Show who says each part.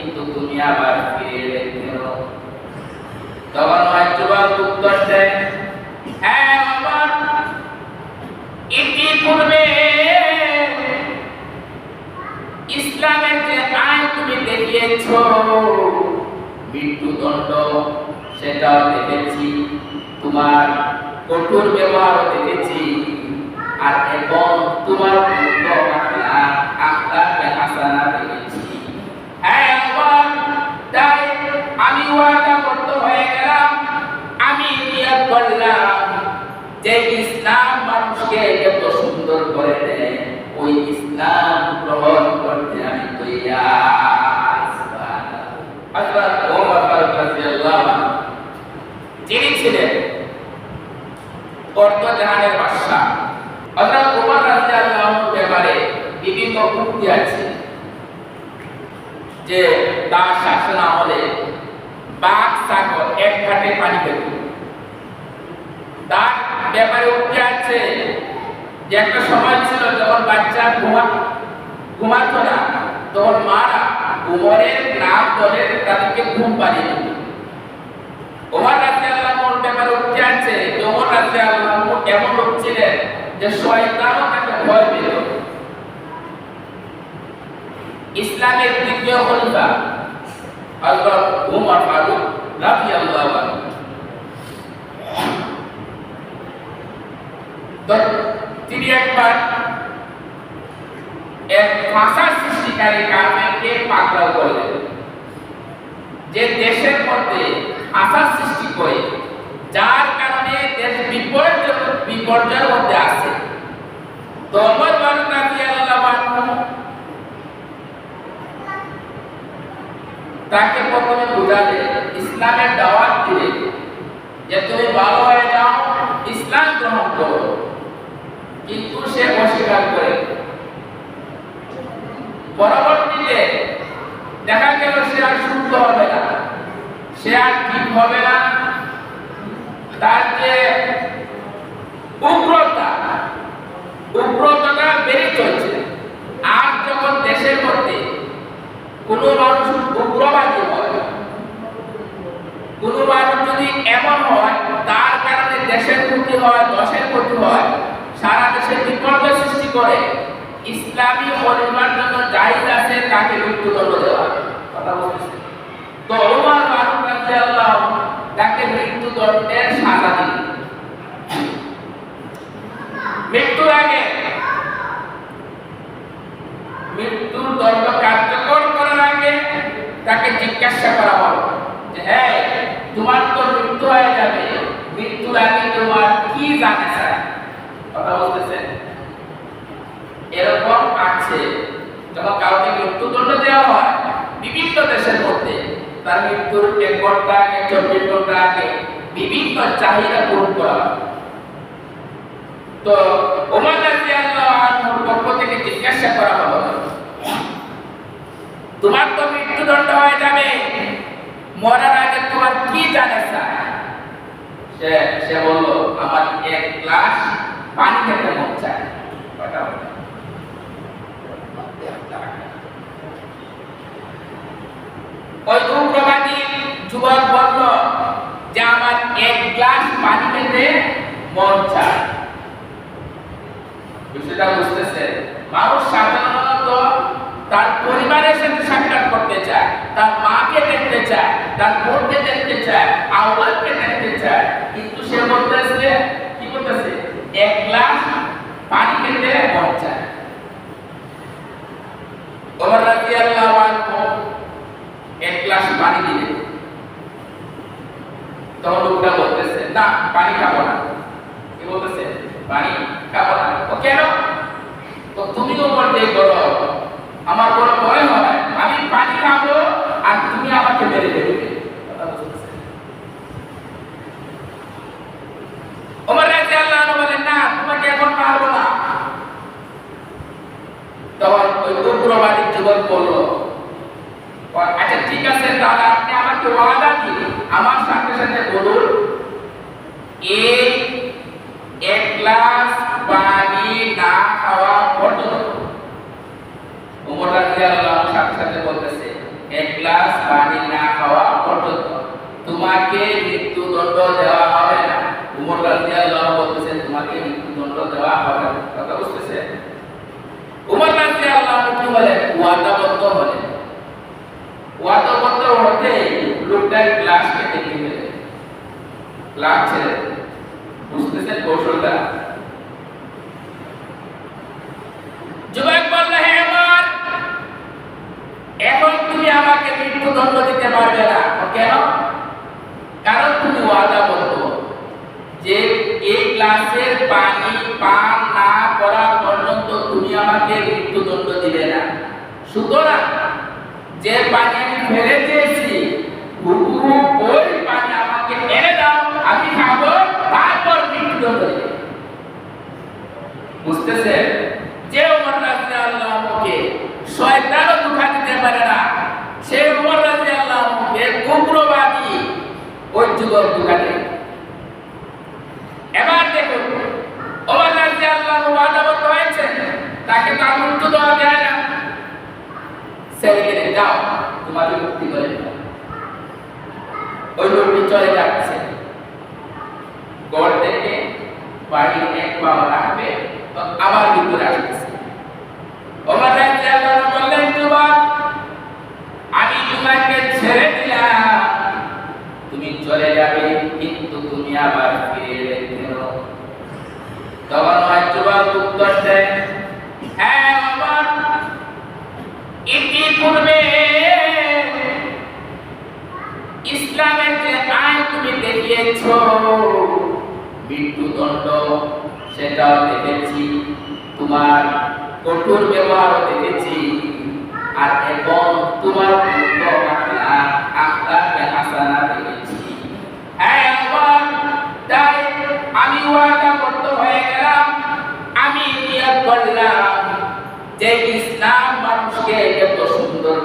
Speaker 1: কিন্তু তুমি আবার ফিরে এলে কেন তখন যুবক উত্তর দেয় হ্যাঁ বাবা, ইতিপূর্বে ইসলামের যে আইন তুমি দেখিয়েছ, মৃত্যুদণ্ড, সেটাও দেখেছি। তোমার কঠোর ব্যবহারও দেখেছি। আর এবং তোমার আখলাকে হাসানা দেখেছি হ্যাঁ আবার তাই আমি ওয়াদাবদ্ধ হয়ে গেলাম। আমি করলাম যে ইসলাম মানুষকে এত সুন্দর করে দেয়। ওই ইসলাম গ্রহণ করতে আমি যিনি ছিলেন অর্ধ জাহানের বাদশা ওমর রাদিয়াল্লাহু আনহুর ব্যাপারে বিভিন্ন উক্তি আছে যে তার শাসন আমলে বাঘ সাগর এক ঘাটে পানি পেত তার ব্যাপারে উক্তি আছে যে একটা সময় ছিল যখন বাচ্চা ঘুমা ঘুমাতো না, তখন মারা উমরের নাম বলে তাদেরকে ঘুম পাড়িয়ে দিত। ওমর রাদিয়াল্লাহু ব্যাপারে উঠে আছে ওমর রাদিয়াল্লাহু এমন লোক ছিলেন যে শয়তানও তাকে ভয় পেত। ইসলামের দ্বিতীয় খলিফা হযরত ফারুক তিনি একবার এক সৃষ্টিকারী পাকড়াও করলেন। যে দেশের মধ্যে সৃষ্টি করে, যার কারণে দেশ বিপর্যয়, বিপর্যয়ের মধ্যে আছে। তো রাদিয়াল্লাহু আনহু তাকে প্রথমে বুঝালে ইসলামের দাওয়াত দিলে যে তুমি ভালো হয়ে যাও, ইসলাম গ্রহণ করো। কিন্তু সে অস্বীকার করে। পরবর্তীতে দেখা গেল সে আর শুদ্ধ হবে না। সে আর ঠিক হবে না। তার যে উগ্রতা, উগ্রতাটা বেড়ে চলছে। আর যখন দেশের মধ্যে কোনো মানুষ উগ্রবাদী হয় কোনো মানুষ যদি এমন হয়, তার কারণে দেশের ক্ষতি হয়, দশের ক্ষতি হয়, সারা দেশে সৃষ্টি করে, ইসলামী পরিবার জন্য আছে, তাকে মৃত্যুদণ্ড দেওয়া তাকে মৃত্যুদণ্ডের সাজা মৃত্যুর আগে মৃত্যুর দণ্ড কার্যকর করার আগে তাকে জিজ্ঞাসা করা হলো যে হ্যাঁ তোমার তো মৃত্যু হয়ে যাবে মৃত্যুর আগে তোমার কি জানে স্যার কথা বলতেছেন এরকম আছে যখন কাউকে মৃত্যুদণ্ড দেওয়া হয়, বিভিন্ন দেশের মধ্যে তার মৃত্যুর এক ঘণ্টা আগে চব্বিশ ঘণ্টা আগে বিভিন্ন চাহিদা পূরণ করা তো ওমর পক্ষ থেকে জিজ্ঞাসা করা হলো, তোমার তো মৃত্যুদণ্ড হয়ে যাবে। মরার আগে তোমার কি জানে স্যার? সে সে বলল, আমার এক গ্লাস পানি খেতে মন চায় কয়টা বলে? ওই উগ্রবাদী যুবক বলল যে আমার এক গ্লাস পানি খেতে মন চায়। বুঝতেছে। মানুষ সাধারণত তার পরিবারের সাথে সাক্ষাৎ করতে চায়, তার মাকে দেখতে চায়, তার বোনকে দেখতে চায় দেখতে চায়। কিন্তু সে বলতেছে, কি বলতেছে? এক গ্লাস পানি খেতে মন চায়। এক গ্লাস পানি দিলেন। তখন লোকটা বলতেছে, না, পানি খাব না। কি বলতেছে? পানি খাব না। কেন? তো তুমিও বলতে করো আমার বড় ভয় হয় আমি পানি খাব আর তুমি আমাকে মেরে দেবে। তোমাকে এখন না। তখন ওই উগ্রবাদী যুবক বলল আচ্ছা ঠিক আছে, তাহলে আপনি আমাকে ওয়াদা দিন। আমার সাথে এই এক গ্লাস পানি না খাওয়া পর্যন্ত উমর রাদিয়াল্লাহু সাথে সাথে বলতেছে, এক গ্লাস পানি না খাওয়া পর্যন্ত তোমাকে মৃত্যুদণ্ড দেওয়া হবে না। উমর রাদিয়াল্লাহু বলতেছেন তোমাকে মৃত্যুদণ্ড দেওয়া হবে না। কথা বুঝতেছে? উমর রাদিয়াল্লাহু কি বলে? ওয়াদাবদ্ধ বলে। ওয়াদাবদ্ধ হতে লোকটার গ্লাস কেটে নিয়ে দেয়। বুঝতেছেন কৌশলটা? যুবক বললে, হে আমার, এখন তুমি আমাকে মৃত্যুদণ্ড দিতে পারবে না। কেন? কারণ তুমি ওয়াদা বলতো যে এই গ্লাসের পানি পান না করা পর্যন্ত তুমি আমাকে মৃত্যুদণ্ড দিবে না। সুতরাং যে পানি আমি ফেলে দিয়েছি হুবহু ওই পানি আমাকে এনে দাও আমি খাব তারপর মৃত্যুদণ্ড দিবে বুঝতেছে যে উমর রাদিয়াল্লাহুকে শয়তানও ধোঁকা দিতে পারে না, সে উমর রাদিয়াল্লাহুকে কুপ্রবাদী ওই যুগের ধোঁকা এবার দেখুন ওমর রাদিয়াল্লাহু ওয়াদাবদ্ধ হয়েছে, তাকে তার মৃত্যু দেওয়া যায় না। ছেলেকে যাও তোমাকে মুক্তি করে ওই লোকটি চলে যাচ্ছে। গড় থেকে বাড়ির এক পা রাখবে। তো আবার ভিতরে আসতেছে। ওমর রাদিয়াল্লাহু বললেন যুবক আমি তোমাকে ছেড়ে দিলাম। তুমি চলে যাবে, কিন্তু তুমি আবার ফিরে এলে তখন ওই যুবক উত্তর দেয় হ্যাঁ বাবা ইতিপূর্বে ইসলামের যে আইন তুমি দেখিয়েছ, মৃত্যুদণ্ড সেটাও দেখেছি, তোমার কঠোর ব্যবহার দেখেছি, আর এখন তোমার দেখেছি। হ্যাঁ তাই আমি ওয়াদাবদ্ধ হয়ে গেলাম, আমি করলাম যে ইসলাম মানুষকে এত সুন্দর